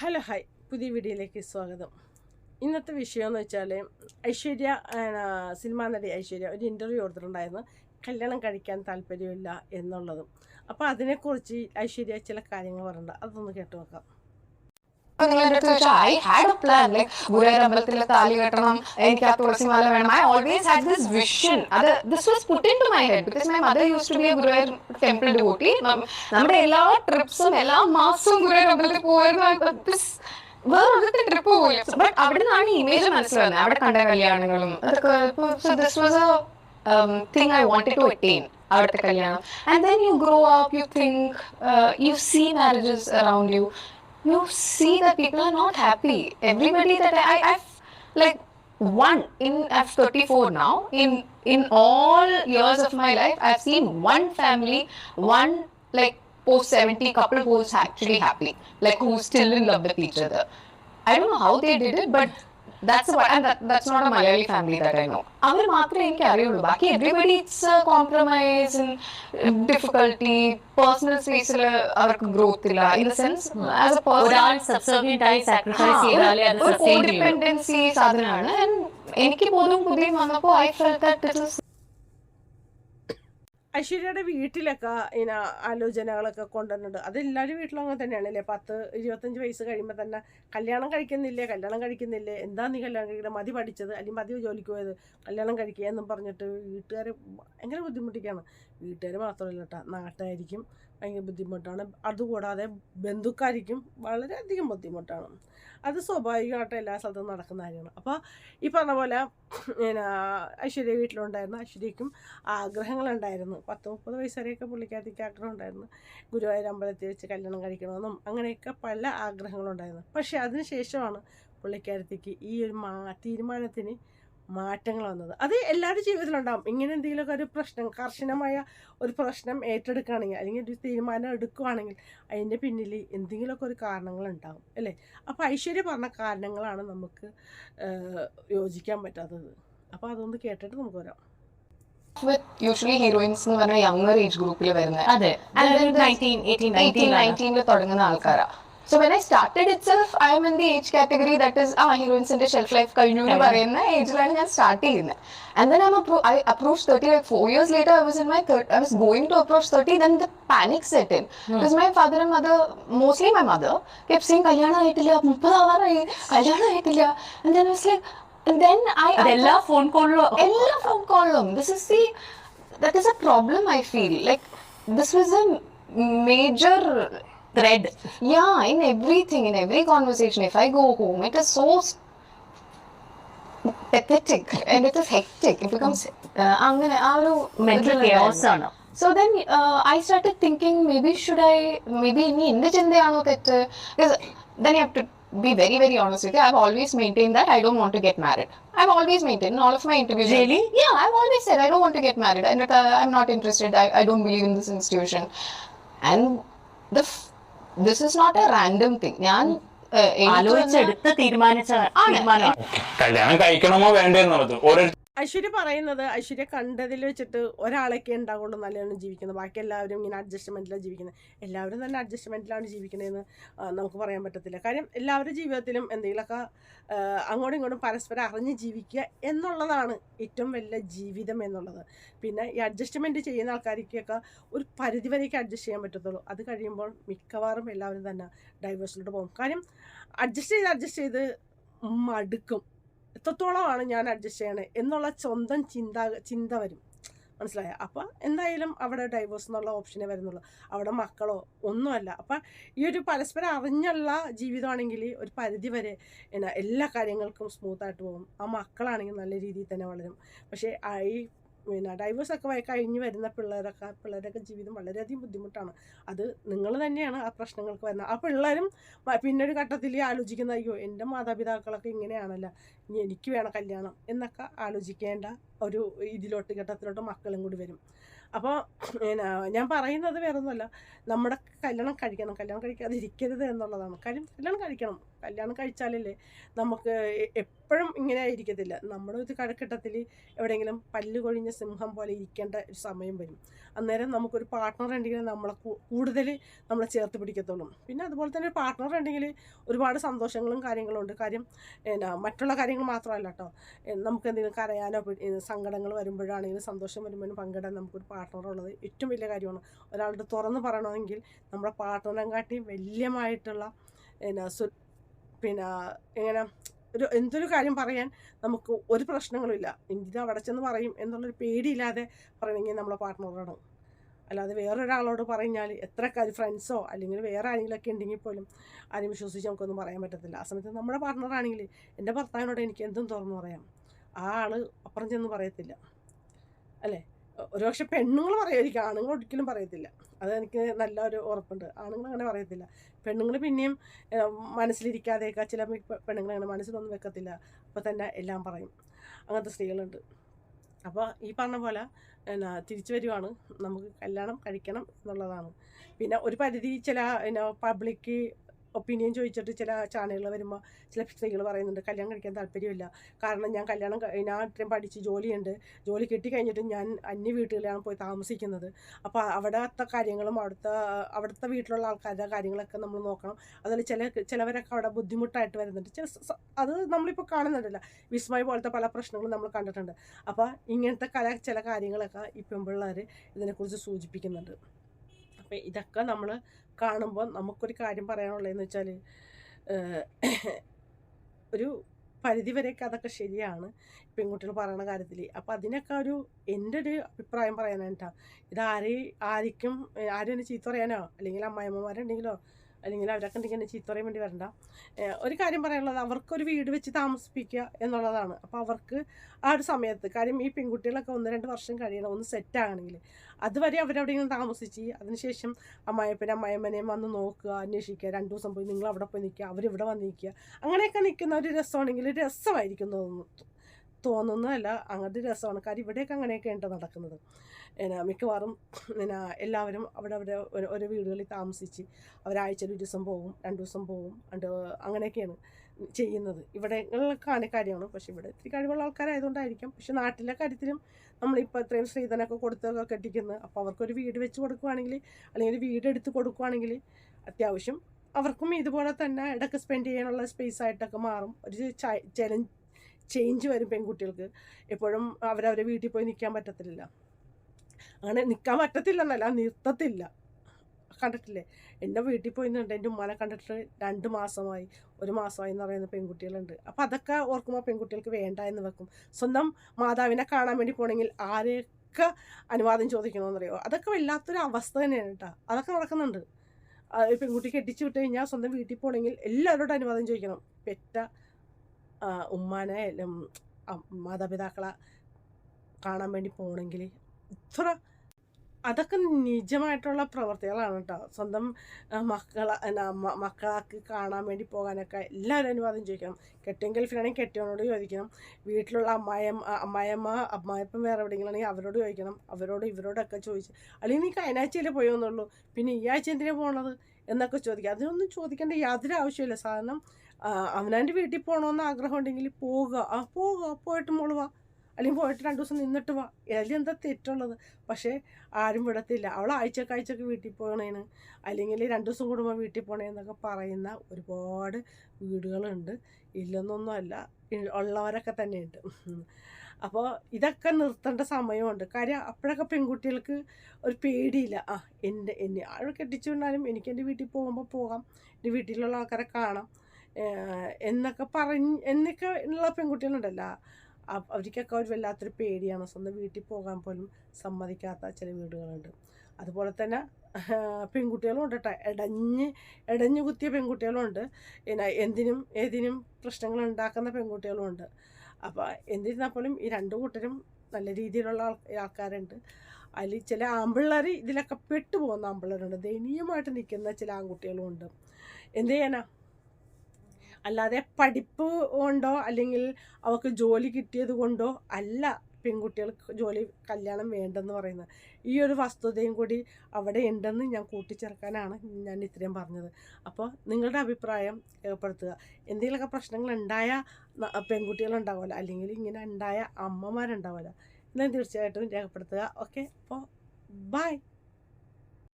Hello hi. പുതിയ വീഡിയോയിലേക്ക് സ്വാഗതം. ഇന്നത്തെ വിഷയം എന്ന് വെച്ചാൽ ഐശ്വര്യ സിനിമാ നടി ഐശ്വര്യ ഒരു ഇന്റർവ്യൂ കൊടുത്തിട്ടുണ്ടായിരുന്നു. കല്യാണം കഴിക്കാൻ താല്പര്യമില്ല എന്നുള്ളതും. അപ്പോൾ അതിനെക്കുറിച്ച് ഐശ്വര്യ ചില കാര്യങ്ങൾ പറഞ്ഞിട്ടുണ്ട്. അതൊന്ന് കേട്ടു നോക്കാം. നിങ്ങൾ എന്റെ അടുത്ത് ചോദിച്ചാൽ I had a plan like Guruvayur അമ്പലത്തിലെ താലി കെട്ടണം. എനിക്ക് ആ തുളസിമാല വേണം. I always had this vision അത് this was put into my head because my mother use to be a Guruvayur temple devotee നമ്മുടെ എല്ലാ ട്രിപ്സും എല്ലാ മാസവും ഗുരുവായൂർ അമ്പലത്തിൽ പോയിരുന്നു വേറെ ഒരിടത്തെ ട്രിപ്പ് പോയില്ല. ബട്ട് അവിടെ നിന്നാണ് ഇമേജ് മനസ്സിലാവുന്നത്. അവിടെ കണ്ട കല്യാണങ്ങളും അതൊക്കെ so this was a thing I wanted to attain അവിടുത്തെ കല്യാണം. And then you grow up you think you see marriages around you you. See that people are not happy. Everybody that I, I've like one in I'm 34 now. In in all years of my life, I've seen one family, one like post 70 couple who's actually happy, like who's still in love with each other. I don't know how they did it, but that's that's not a that's not a I family that I know. അവർ മാത്രമേ എനിക്ക് അറിയുള്ളൂ ബാക്കി everybody it's compromise difficulty personal സ്പേസിൽ അവർക്ക് growth ഇല്ല. In the sense as a ഒരാൾ subservient ആയി സാക്രിഫൈസ് ചെയ്താലേ അത് സസ്റ്റെയിൻ സാധനമാണ്. And എനിക്ക് പോലും പുതിയ വന്നപ്പോൾ I felt that it is ഐശ്വര്യയുടെ വീട്ടിലൊക്കെ ഇങ്ങനെ ആലോചനകളൊക്കെ കൊണ്ടുവരുന്നുണ്ട് അത് എല്ലാവരും വീട്ടിലും അങ്ങനെ തന്നെയാണ് അല്ലേ പത്ത് ഇരുപത്തഞ്ച് വയസ്സ് കഴിയുമ്പോൾ തന്നെ കല്യാണം കഴിക്കുന്നില്ലേ? കല്യാണം കഴിക്കുന്നില്ലേ? എന്താ നീ കല്യാണം കഴിക്കുന്നത് മതി പഠിച്ചത് അല്ലെങ്കിൽ മതി ജോലിക്ക് പോയത് കല്യാണം കഴിക്കുക എന്നും പറഞ്ഞിട്ട് വീട്ടുകാർ ഭയങ്കര ബുദ്ധിമുട്ടിക്കാണ്. വീട്ടുകാർ മാത്രമല്ല കേട്ടോ നാട്ടുകാരിക്കും ഭയങ്കര ബുദ്ധിമുട്ടാണ്. അതുകൂടാതെ ബന്ധുക്കാരിക്കും വളരെയധികം ബുദ്ധിമുട്ടാണ്. അത് സ്വാഭാവികമായിട്ട് എല്ലാ സ്ഥലത്തും നടക്കുന്ന കാര്യമാണ്. അപ്പോൾ ഈ പറഞ്ഞ പോലെ പിന്നെ ഐശ്വര്യ വീട്ടിലുണ്ടായിരുന്നു ഐശ്വര്യക്കും ആഗ്രഹങ്ങളുണ്ടായിരുന്നു. പത്ത് മുപ്പത് വയസ്സ് വരെയൊക്കെ പുള്ളിക്കാരത്തേക്ക് ആഗ്രഹം ഉണ്ടായിരുന്നു ഗുരുവായൂർ അമ്പലത്തിൽ വെച്ച് കല്യാണം കഴിക്കണമെന്നും അങ്ങനെയൊക്കെ പല ആഗ്രഹങ്ങളുണ്ടായിരുന്നു. പക്ഷേ അതിന് ശേഷമാണ് പുള്ളിക്കാരത്തേക്ക് ഈ ഒരു മാ തീരുമാനത്തിന് മാറ്റങ്ങൾ വന്നത്. അത് എല്ലാവരുടെ ജീവിതത്തിലുണ്ടാവും. ഇങ്ങനെ എന്തെങ്കിലുമൊക്കെ ഒരു പ്രശ്നം കർശനമായ ഒരു പ്രശ്നം ഏറ്റെടുക്കുകയാണെങ്കിൽ അല്ലെങ്കിൽ ഒരു തീരുമാനം എടുക്കുകയാണെങ്കിൽ അതിന്റെ പിന്നിൽ എന്തെങ്കിലുമൊക്കെ ഒരു കാരണങ്ങളുണ്ടാകും അല്ലേ? അപ്പോൾ ഐശ്വര്യ പറഞ്ഞ കാരണങ്ങളാണ് നമുക്ക് യോജിക്കാൻ പറ്റാത്തത്. അപ്പോൾ അതൊന്ന് കേട്ടിട്ട് നമുക്ക് വരാം. യൂഷ്വലി ഹീറോയിൻസ് എന്ന് പറഞ്ഞാൽ യങ്ങർ ഏജ് ഗ്രൂപ്പിൽ വരുന്നത് അതെ. And then this- nineteen eighteen 18, nineteen 19 തുടങ്ങുന്ന ആൾക്കാരാ. So when I started itself I'm in the age category that is ആ ഹീറോയിൻസിന്റെ ഷെൽഫ് ലൈഫ് കഴിഞ്ഞു എന്ന് പറയുന്ന ഏജിലാണ് ഞാൻ സ്റ്റാർട്ട് ചെയ്യുന്നത് and then I approach thirty like four years later I was in my I was going to approach thirty then the panic set in because my father and mother mostly my mother kept saying കല്യാണം ആയിട്ടില്ല മുപ്പതാവാറായി കല്യാണം ആയിട്ടില്ല and then was like then I അതെല്ലാ phone കോളിലും എല്ലാ phone കോളിലും this is the that is a problem I feel like this was a major Thread Yeah, in everything, in every conversation, if I go home, it is so s- pathetic and it is hectic. It becomes uh, അങ്ങനെ ആ ഒരു mental chaos ആണ് so then I started thinking maybe should I maybe ഇനി എന്റെ ചിന്തയാണോ തെറ്റ് then you have to be very very honest with you i've always maintained that i don't want to get married i've always maintained in all of my interviews Really? yeah i've always said i don't want to get married and uh, i'm not interested I, I don't believe in this institution and the f- is not a random thing thing. ഞാൻ ആലോചിച്ചെടുത്ത് തീരുമാനിച്ച തീരുമാനമാണ്. കല്യാണം കഴിക്കണമോ വേണ്ടെന്നുള്ളത് ഓരോരുത്തർ ഓരോ ഐശ്വര്യ പറയുന്നത് ഐശ്വര്യ കണ്ടതിൽ വെച്ചിട്ട് ഒരാളൊക്കെ ഉണ്ടാവുള്ളൂ നല്ലതാണ് ജീവിക്കുന്നത്. ബാക്കി എല്ലാവരും ഇങ്ങനെ അഡ്ജസ്റ്റ്മെന്റിലാണ് ജീവിക്കുന്നത്. എല്ലാവരും തന്നെ അഡ്ജസ്റ്റ്മെന്റിലാണ് ജീവിക്കുന്നതെന്ന് നമുക്ക് പറയാൻ പറ്റത്തില്ല. കാര്യം എല്ലാവരുടെ ജീവിതത്തിലും എന്തെങ്കിലുമൊക്കെ അങ്ങോട്ടും ഇങ്ങോട്ടും പരസ്പരം അറിഞ്ഞ് ജീവിക്കുക എന്നുള്ളതാണ് ഏറ്റവും വലിയ ജീവിതം എന്നുള്ളത്. പിന്നെ ഈ അഡ്ജസ്റ്റ്മെന്റ് ചെയ്യുന്ന ആൾക്കാർക്കൊക്കെ ഒരു പരിധി പരിധിവരെയൊക്കെ അഡ്ജസ്റ്റ് ചെയ്യാൻ പറ്റത്തുള്ളൂ. അത് കഴിയുമ്പോൾ മിക്കവാറും എല്ലാവരും തന്നെ ഡൈവേഴ്സിലോട്ട് പോകും. കാര്യം അഡ്ജസ്റ്റ് ചെയ്ത് അഡ്ജസ്റ്റ് ചെയ്ത് മടുക്കും. എത്രത്തോളമാണ് ഞാൻ അഡ്ജസ്റ്റ് ചെയ്യണേ എന്നുള്ള സ്വന്തം ചിന്ത ചിന്ത വരും. മനസ്സിലായ? അപ്പം എന്തായാലും അവിടെ ഡൈവോഴ്സ് എന്നുള്ള ഓപ്ഷനെ വരുന്നുള്ളൂ. അവിടെ മക്കളോ ഒന്നുമല്ല. അപ്പം ഈ ഒരു പരസ്പരം അറിഞ്ഞുള്ള ജീവിതമാണെങ്കിൽ ഒരു പരിധി വരെ എന്നാ എല്ലാ കാര്യങ്ങൾക്കും സ്മൂത്തായിട്ട് പോകും. ആ മക്കളാണെങ്കിൽ നല്ല രീതിയിൽ തന്നെ വളരും. പക്ഷേ ഈ പിന്നെ ഡൈവേഴ്സ് ഒക്കെ വ- കഴിഞ്ഞ് വരുന്ന പിള്ളേരൊക്കെ പിള്ളേരൊക്കെ ജീവിതം വളരെയധികം ബുദ്ധിമുട്ടാണ്. അത് നിങ്ങൾ തന്നെയാണ് ആ പ്രശ്നങ്ങൾക്ക് വരുന്നത്. ആ പിള്ളേരും പിന്നൊരു ഘട്ടത്തിൽ ആലോചിക്കുന്ന അയ്യോ എന്റെ മാതാപിതാക്കളൊക്കെ ഇങ്ങനെയാണല്ലോ ഇനി എനിക്ക് വേണം കല്യാണം എന്നൊക്കെ ആലോചിക്കേണ്ട ഒരു ഇതിലോട്ട് ഘട്ടത്തിലോട്ട് മക്കളും കൂടി വരും. അപ്പോൾ ഞാൻ പറയുന്നത് വേറൊന്നുമല്ല. നമ്മുടെ കല്യാണം കഴിക്കണം. കല്യാണം കഴിക്കാതിരിക്കരുത് എന്നുള്ളതാണ്. കാര്യം കല്യാണം കഴിക്കണം. കല്യാണം കഴിച്ചാലല്ലേ നമുക്ക് എപ്പോഴും ഇങ്ങനെ ആയിരിക്കത്തില്ല നമ്മുടെ ഒരു കാലഘട്ടത്തിൽ എവിടെയെങ്കിലും പല്ല് കൊഴിഞ്ഞ സിംഹം പോലെ ഇരിക്കേണ്ട ഒരു സമയം വരും. അന്നേരം നമുക്കൊരു പാർട്ട്ണർ ഉണ്ടെങ്കിൽ നമ്മളെ കൂടുതൽ നമ്മളെ ചേർത്ത് പിടിക്കത്തുള്ളൂ. പിന്നെ അതുപോലെ തന്നെ ഒരു പാർട്ട്ണർ ഉണ്ടെങ്കിൽ ഒരുപാട് സന്തോഷങ്ങളും കാര്യങ്ങളും ഉണ്ട്. കാര്യം എന്നാ മറ്റുള്ള കാര്യങ്ങൾ മാത്രമല്ല കേട്ടോ. നമുക്ക് എന്തെങ്കിലും കരയാനോ സങ്കടങ്ങൾ വരുമ്പോഴാണെങ്കിലും സന്തോഷം വരുമ്പോഴും പങ്കിടാൻ നമുക്കൊരു പാർട്ട്ണർ ഉള്ളത് ഏറ്റവും വലിയ കാര്യമാണ്. ഒരാളുടെ തുറന്ന് പറയണമെങ്കിൽ നമ്മുടെ പാർട്ട്ണറെ കാട്ടി വലിയമായിട്ടുള്ള എന്നാ പിന്നെ എങ്ങനെ ഒരു എന്തൊരു കാര്യം പറയാൻ നമുക്ക് ഒരു പ്രശ്നങ്ങളില്ല ഇത് അവിടെ ചെന്ന് പറയും എന്നുള്ളൊരു പേടിയില്ലാതെ പറയണമെങ്കിൽ നമ്മളെ പാർട്ട്ണറോട് അല്ലാതെ വേറൊരാളോട് പറഞ്ഞാൽ എത്ര കാര്യം ഫ്രണ്ട്സോ അല്ലെങ്കിൽ വേറെ ആരെങ്കിലുമൊക്കെ ഉണ്ടെങ്കിൽ പോലും ആരും വിശ്വസിച്ച് നമുക്കൊന്നും പറയാൻ പറ്റത്തില്ല. ആ സമയത്ത് നമ്മുടെ പാർട്ട്ണറാണെങ്കിൽ എന്റെ ഭർത്താവിനോട് എനിക്ക് എന്തും തുറന്നു പറയാം. ആ ആൾ അപ്പുറം ചെന്ന് പറയത്തില്ല. അല്ലേ? ഒരുപക്ഷെ പെണ്ണുങ്ങൾ പറയുമായിരിക്കും ആണുങ്ങൾ ഒരിക്കലും പറയത്തില്ല. അത് എനിക്ക് നല്ല ഒരു ഉറപ്പുണ്ട്. ആണുങ്ങൾ അങ്ങനെ പറയത്തില്ല. പെണ്ണുങ്ങൾ പിന്നെയും മനസ്സിലിരിക്കാതെ മനസ്സിലിരിക്കാതെയൊക്കെ ചില പെണ്ണുങ്ങൾ അങ്ങനെ മനസ്സിലൊന്നും വെക്കത്തില്ല. അപ്പോൾ തന്നെ എല്ലാം പറയും. അങ്ങനത്തെ സ്ത്രീകളുണ്ട്. അപ്പോൾ ഈ പറഞ്ഞ പോലെ എന്നാ തിരിച്ചു വരുവാണ്. നമുക്ക് കല്യാണം കഴിക്കണം എന്നുള്ളതാണ്. പിന്നെ ഒരു പരിധി ചില പിന്നെ പബ്ലിക് ഒപ്പീനിയൻ ചോദിച്ചിട്ട് ചില ചാനലുകൾ വരുമ്പോൾ ചില സ്ത്രീകൾ പറയുന്നുണ്ട് കല്യാണം കഴിക്കാൻ താല്പര്യമില്ല. കാരണം ഞാൻ കല്യാണം ഞാൻ ഇത്രയും പഠിച്ച് ജോലിയുണ്ട്. ജോലി കിട്ടിക്കഴിഞ്ഞിട്ട് ഞാൻ അന്യ വീട്ടുകളിലാണ് പോയി താമസിക്കുന്നത്. അപ്പോൾ അവിടുത്തെ കാര്യങ്ങളും അവിടുത്തെ അവിടുത്തെ വീട്ടിലുള്ള ആൾക്കാരുടെ കാര്യങ്ങളൊക്കെ നമ്മൾ നോക്കണം. അതുപോലെ ചില ചിലവരൊക്കെ അവിടെ ബുദ്ധിമുട്ടായിട്ട് വരുന്നുണ്ട്. ചില അത് നമ്മളിപ്പോൾ കാണുന്നുണ്ടല്ലോ. വിസ്മയ പോലത്തെ പല പ്രശ്നങ്ങളും നമ്മൾ കണ്ടിട്ടുണ്ട്. അപ്പോൾ ഇങ്ങനത്തെ കല ചില കാര്യങ്ങളൊക്കെ ഈ പെൺപിള്ളേർ ഇതിനെക്കുറിച്ച് സൂചിപ്പിക്കുന്നുണ്ട്. അപ്പോൾ ഇതൊക്കെ നമ്മൾ കാണുമ്പോൾ നമുക്കൊരു കാര്യം പറയാനുള്ളതെന്ന് വെച്ചാൽ ഒരു പരിധി വരെയൊക്കെ അതൊക്കെ ശരിയാണ് പെൺകുട്ടികൾ പറയുന്ന കാര്യത്തിൽ അപ്പോൾ അതിനൊക്കെ ഒരു എന്റെ ഒരു അഭിപ്രായം പറയാനായിട്ടാണ് ഇത് ആരെ ആർക്കും ആരും എന്നെ ചീത്ത പറയാനോ? അല്ലെങ്കിൽ അമ്മായിമ്മമാരുണ്ടെങ്കിലോ അല്ലെങ്കിൽ അവരൊക്കെ എന്നെ ചീത്ത പറയാൻ വേണ്ടി വരണ്ട. ഒരു കാര്യം പറയാനുള്ളത് അവർക്കൊരു വീട് വെച്ച് താമസിപ്പിക്കുക എന്നുള്ളതാണ്. അപ്പോൾ അവർക്ക് ആ ഒരു സമയത്ത് കാര്യം ഈ പെൺകുട്ടികളൊക്കെ ഒന്ന് രണ്ട് വർഷം കഴിയണം ഒന്ന് സെറ്റ് ആകണമെങ്കിൽ. അതുവരെ ഇങ്ങനെ താമസിച്ച് അതിനുശേഷം അമ്മായപ്പനെ അമ്മായമ്മനെയും വന്ന് നോക്കുക അന്വേഷിക്കുക. രണ്ട് ദിവസം പോയി നിങ്ങൾ അവിടെ പോയി നിൽക്കുക അവരിവിടെ വന്ന് നിൽക്കുക. അങ്ങനെയൊക്കെ നിൽക്കുന്ന ഒരു രസമാണെങ്കിൽ രസമായിരിക്കും തോന്നുന്നു. തോന്നുന്നതല്ല അങ്ങനത്തെ രസമാണ്. കാര്യം ഇവിടെയൊക്കെ അങ്ങനെയൊക്കെ ഉണ്ട് നടക്കുന്നത്. എന്നാ മിക്കവാറും എന്നാ എല്ലാവരും അവിടെ അവിടെ ഓരോ വീടുകളിൽ താമസിച്ച് അവരാഴ്ച ഒരു ദിവസം പോകും രണ്ട് ദിവസം പോകും രണ്ട് അങ്ങനെയൊക്കെയാണ് ചെയ്യുന്നത്. ഇവിടെയൊക്കെയാണ് കാര്യമാണ് പക്ഷേ ഇവിടെ ഇത്തിരി കഴിവുള്ള ആൾക്കാരായതുകൊണ്ടായിരിക്കും. പക്ഷെ നാട്ടിലെ കാര്യത്തിലും നമ്മളിപ്പോൾ ഇത്രയും സ്ത്രീധനമൊക്കെ കൊടുത്തൊക്കെ കെട്ടിക്കുന്നത് അപ്പോൾ അവർക്കൊരു വീട് വെച്ച് കൊടുക്കുവാണെങ്കിൽ അല്ലെങ്കിൽ ഒരു വീട് എടുത്ത് കൊടുക്കുവാണെങ്കിൽ അത്യാവശ്യം അവർക്കും ഇതുപോലെ തന്നെ ഇടയ്ക്ക് സ്പെൻഡ് ചെയ്യാനുള്ള സ്പേസ് ആയിട്ടൊക്കെ മാറും. ഒരു ചലഞ്ച് ചേഞ്ച് വരും പെൺകുട്ടികൾക്ക്. എപ്പോഴും അവരവരെ വീട്ടിൽ പോയി നിൽക്കാൻ പറ്റത്തില്ല അങ്ങനെ നിൽക്കാൻ പറ്റത്തില്ലെന്നല്ല നിർത്തത്തില്ല. കണ്ടിട്ടില്ലേ? എന്റെ വീട്ടിൽ പോയി എന്റെ ഉമ്മാനെ കണ്ടിട്ട് രണ്ട് മാസമായി ഒരു മാസമായി എന്ന് പറയുന്ന പെൺകുട്ടികളുണ്ട്. അപ്പോൾ അതൊക്കെ ഓർക്കുമ്പോൾ പെൺകുട്ടികൾക്ക് വേണ്ട എന്ന് വെക്കും. സ്വന്തം മാതാവിനെ കാണാൻ വേണ്ടി പോകണമെങ്കിൽ ആരെയൊക്കെ അനുവാദം ചോദിക്കണമെന്നറിയോ? അതൊക്കെ വല്ലാത്തൊരു അവസ്ഥ തന്നെയാണ് കേട്ടോ. അതൊക്കെ നടക്കുന്നുണ്ട്. പെൺകുട്ടി കെട്ടിച്ചു വിട്ട് കഴിഞ്ഞാൽ സ്വന്തം വീട്ടിൽ പോകണമെങ്കിൽ എല്ലാവരോടും അനുവാദം ചോദിക്കണം. പെറ്റ ഉമ്മാനെ മാതാപിതാക്കളെ കാണാൻ വേണ്ടി പോകണമെങ്കിൽ ഇത്ര അതൊക്കെ നിജമായിട്ടുള്ള പ്രവർത്തികളാണ് കേട്ടോ. സ്വന്തം മക്കളെ മക്കളാക്ക് കാണാൻ വേണ്ടി പോകാനൊക്കെ എല്ലാവരും അനുവാദം ചോദിക്കണം. കെട്ടിയും ഗൾഫിലാണെങ്കിൽ കെട്ടിയവനോട് ചോദിക്കണം. വീട്ടിലുള്ള അമ്മായം അമ്മായിയമ്മ അമ്മായപ്പം വേറെ എവിടെയെങ്കിലും ആണെങ്കിൽ അവരോട് ചോദിക്കണം. അവരോട് ഇവരോടൊക്കെ ചോദിച്ച് അല്ലെങ്കിൽ നീ കഴിഞ്ഞാഴ്ചയിലേ പോയി പിന്നെ ഈ ആഴ്ച എന്തിനാണ് പോകണത് എന്നൊക്കെ ചോദിക്കുക. അതിനൊന്നും ചോദിക്കേണ്ട യാതൊരു ആവശ്യമില്ല സാധനം അവനാന്റെ വീട്ടിൽ പോകണമെന്ന് ആഗ്രഹം ഉണ്ടെങ്കിൽ പോവുക. ആ പോവുക. പോയിട്ട് മോൾ വാ. അല്ലെങ്കിൽ പോയിട്ട് രണ്ട് ദിവസം നിന്നിട്ട് വാ. അതിൽ എന്താ തെറ്റുള്ളത്? പക്ഷേ ആരും വിടത്തില്ല. അവൾ ആഴ്ചക്ക് ആഴ്ചക്ക് വീട്ടിൽ പോകണേന് അല്ലെങ്കിൽ രണ്ട് ദിവസം കൂടുമ്പോൾ വീട്ടിൽ പോകണേന്നൊക്കെ പറയുന്ന ഒരുപാട് വീടുകളുണ്ട്. ഇല്ലെന്നൊന്നുമല്ല. ഉള്ളവരൊക്കെ തന്നെയുണ്ട്. അപ്പോൾ ഇതൊക്കെ നിർത്തേണ്ട സമയമുണ്ട്. കാര്യം അപ്പോഴൊക്കെ പെൺകുട്ടികൾക്ക് ഒരു പേടിയില്ല. ആ എന്റെ എന്നെ ആൾ കെട്ടിച്ചു വിടാനും എനിക്ക് എന്റെ വീട്ടിൽ പോകുമ്പോൾ പോകാം. എന്റെ വീട്ടിലുള്ള ആൾക്കാരെ കാണാം. എന്നൊക്കെ പറഞ്ഞ് എന്നൊക്കെ ഉള്ള പെൺകുട്ടികളുണ്ടല്ലോ. അവർക്കൊക്കെ ഒരു വല്ലാത്തൊരു പേടിയാണ്. സ്വന്തം വീട്ടിൽ പോകാൻ പോലും സമ്മതിക്കാത്ത ചില വീടുകളുണ്ട്. അതുപോലെ തന്നെ പെൺകുട്ടികളും ഉണ്ട് കേട്ടോ ഇടഞ്ഞ് ഇടഞ്ഞു കുത്തിയ പെൺകുട്ടികളുണ്ട് പിന്നെ എന്തിനും ഏതിനും പ്രശ്നങ്ങൾ ഉണ്ടാക്കുന്ന പെൺകുട്ടികളും ഉണ്ട്. അപ്പോൾ എന്തിരുന്നാൽ പോലും ഈ രണ്ട് കൂട്ടരും നല്ല രീതിയിലുള്ള ആൾ ആൾക്കാരുണ്ട്. അതിൽ ചില ആമ്പിള്ളേർ ഇതിലൊക്കെ പെട്ടുപോകുന്ന ആമ്പിള്ളേരുണ്ട്. ദയനീയമായിട്ട് നിൽക്കുന്ന ചില ആൺകുട്ടികളും ഉണ്ട്. എന്ത് ചെയ്യാനാ? അല്ലാതെ പഠിപ്പ് കൊണ്ടോ അല്ലെങ്കിൽ അവർക്ക് ജോലി കിട്ടിയത് കൊണ്ടോ അല്ല പെൺകുട്ടികൾക്ക് ജോലി കല്യാണം വേണ്ടെന്ന് പറയുന്നത്. ഈ ഒരു വസ്തുതയും കൂടി അവിടെ ഉണ്ടെന്ന് ഞാൻ കൂട്ടിച്ചേർക്കാനാണ് ഞാൻ ഇത്രയും പറഞ്ഞത്. അപ്പോൾ നിങ്ങളുടെ അഭിപ്രായം രേഖപ്പെടുത്തുക. എന്തെങ്കിലുമൊക്കെ പ്രശ്നങ്ങൾ ഉണ്ടായ പെൺകുട്ടികളുണ്ടാവുമല്ലോ. അല്ലെങ്കിൽ ഇങ്ങനെ ഉണ്ടായ അമ്മമാരുണ്ടാവുമല്ലോ. എന്നാൽ തീർച്ചയായിട്ടും രേഖപ്പെടുത്തുക. ഓക്കെ. അപ്പോൾ ബൈ.